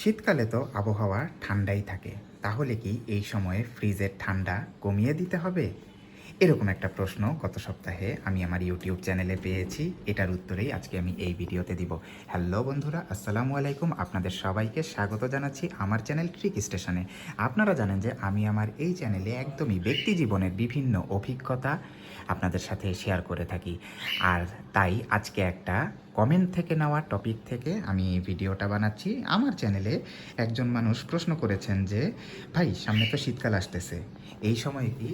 শীতকালে তো আবহাওয়া ঠান্ডাই থাকে। তাহলে কি এই সময়ে ফ্রিজের ঠান্ডা কমিয়ে দিতে হবে? এরকম একটা প্রশ্ন গত সপ্তাহে আমি আমার ইউটিউব চ্যানেলে পেয়েছি। এটার উত্তরেই আজকে আমি এই ভিডিওতে দিব। হ্যালো বন্ধুরা, আসসালামু আলাইকুম। আপনাদের সবাইকে স্বাগত জানাচ্ছি আমার চ্যানেল ট্রিক স্টেশনে। আপনারা জানেন যে আমি আমার এই চ্যানেলে একদমই ব্যক্তি জীবনের বিভিন্ন অভিজ্ঞতা আপনাদের সাথে শেয়ার করে থাকি। আর তাই আজকে একটা কমেন্ট থেকে নেওয়া টপিক থেকে আমি এই ভিডিওটা বানাচ্ছি। আমার চ্যানেলে একজন মানুষ প্রশ্ন করেছেন যে, ভাই, সামনে তো শীতকাল আসতেছে। এই সময় কি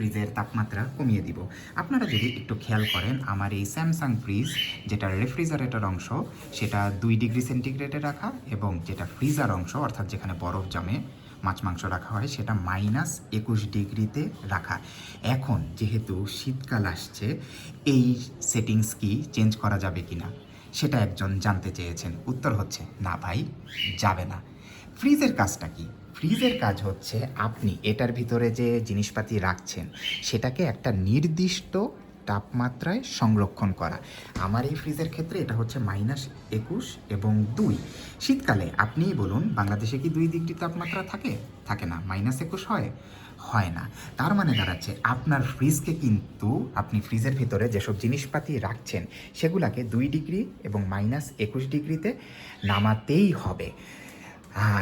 ফ্রিজের তাপমাত্রা কমিয়ে দিব। আপনারা যদি একটু খেয়াল করেন, আমার এই স্যামসাং ফ্রিজ যেটা রেফ্রিজারেটর অংশ, সেটা দুই ডিগ্রি সেন্টিগ্রেডে রাখা এবং যেটা ফ্রিজার অংশ, অর্থাৎ যেখানে বরফ জমে মাছ মাংস রাখা হয়, সেটা মাইনাস একুশ ডিগ্রিতে রাখা। এখন যেহেতু শীতকাল আসছে, এই সেটিংস কি চেঞ্জ করা যাবে কি না সেটা একজন জানতে চেয়েছেন। উত্তর হচ্ছে, না ভাই, যাবে না। ফ্রিজের কাজটা কি? ফ্রিজের কাজ হচ্ছে আপনি এটার ভিতরে যে জিনিসপাতি রাখছেন, সেটাকে একটা নির্দিষ্ট তাপমাত্রায় সংরক্ষণ করা। আমার এই ফ্রিজের ক্ষেত্রে এটা হচ্ছে মাইনাস একুশ এবং দুই। শীতকালে আপনিই বলুন, বাংলাদেশে কি দুই ডিগ্রি তাপমাত্রা থাকে? থাকে না মাইনাস একুশ হয়? হয় না। তার মানে দাঁড়াচ্ছে, আপনার ফ্রিজকে কিন্তু আপনি ফ্রিজের ভিতরে যেসব জিনিসপাতি রাখছেন, সেগুলাকে দুই ডিগ্রি এবং মাইনাস একুশ ডিগ্রিতে নামাতেই হবে।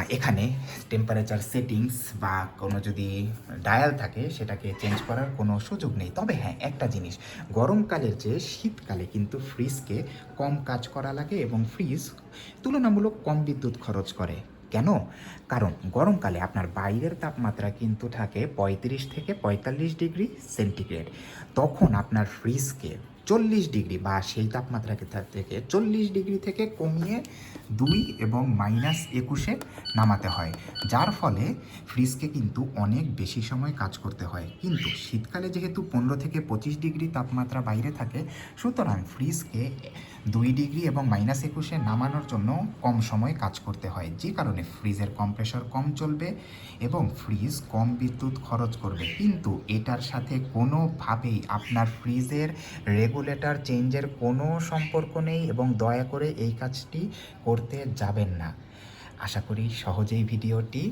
এখানে টেম্পারেচার সেটিংস বা কোনো যদি ডায়াল থাকে, সেটাকে চেঞ্জ করার কোনো সুযোগ নেই। তবে হ্যাঁ একটা জিনিস গরমকালের চেয়ে শীতকালে কিন্তু ফ্রিজকে কম কাজ করা লাগে এবং ফ্রিজ তুলনামূলক কম বিদ্যুৎ খরচ করে। কেন? কারণ গরমকালে আপনার বাইরের তাপমাত্রা কিন্তু থাকে পঁয়ত্রিশ থেকে পঁয়তাল্লিশ ডিগ্রি সেন্টিগ্রেড। তখন আপনার ফ্রিজকে চল্লিশ ডিগ্রি বা সেই তাপমাত্রাকে থা- থেকে চল্লিশ ডিগ্রি থেকে কমিয়ে দুই এবং মাইনাস একুশে নামাতে হয়। যার ফলে ফ্রিজকে কিন্তু অনেক বেশি সময় কাজ করতে হয়। কিন্তু শীতকালে যেহেতু পনেরো থেকে পঁচিশ ডিগ্রি তাপমাত্রা বাইরে থাকে, সুতরাং ফ্রিজকে দুই ডিগ্রি এবং মাইনাস একুশে নামানোর জন্য কম সময় কাজ করতে হয়। যে কারণে ফ্রিজের কম্প্রেসর কম চলবে এবং ফ্রিজ কম বিদ্যুৎ খরচ করবে। কিন্তু এটার সাথে কোনোভাবেই আপনার ফ্রিজের রেগুলেটর চেঞ্জের কোনো সম্পর্ক নেই এবং দয়া করে এই কাজটি করতে যাবেন না। আশা করি সহজেই ভিডিওটি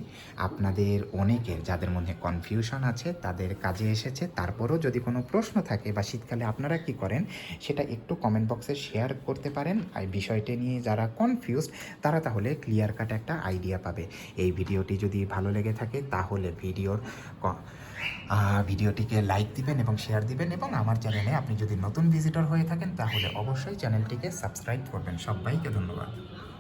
আপনাদের অনেকের, যাদের মধ্যে কনফিউশন আছে, তাদের কাজে এসেছে। তারপরও যদি কোনো প্রশ্ন থাকে বা শীতকালে আপনারা কি করেন, সেটা একটু কমেন্ট বক্সে শেয়ার করতে পারেন। আর বিষয়টি নিয়ে যারা কনফিউজ তারা তাহলে ক্লিয়ার কাট একটা আইডিয়া পাবে। এই ভিডিওটি যদি ভালো লেগে থাকে, তাহলে ভিডিওর ভিডিওটিকে লাইক দিবেন এবং শেয়ার দিবেন। এবং আমার চ্যানেলে আপনি যদি নতুন ভিজিটর হয়ে থাকেন, তাহলে অবশ্যই চ্যানেলটিকে সাবস্ক্রাইব করবেন। সবাইকে ধন্যবাদ।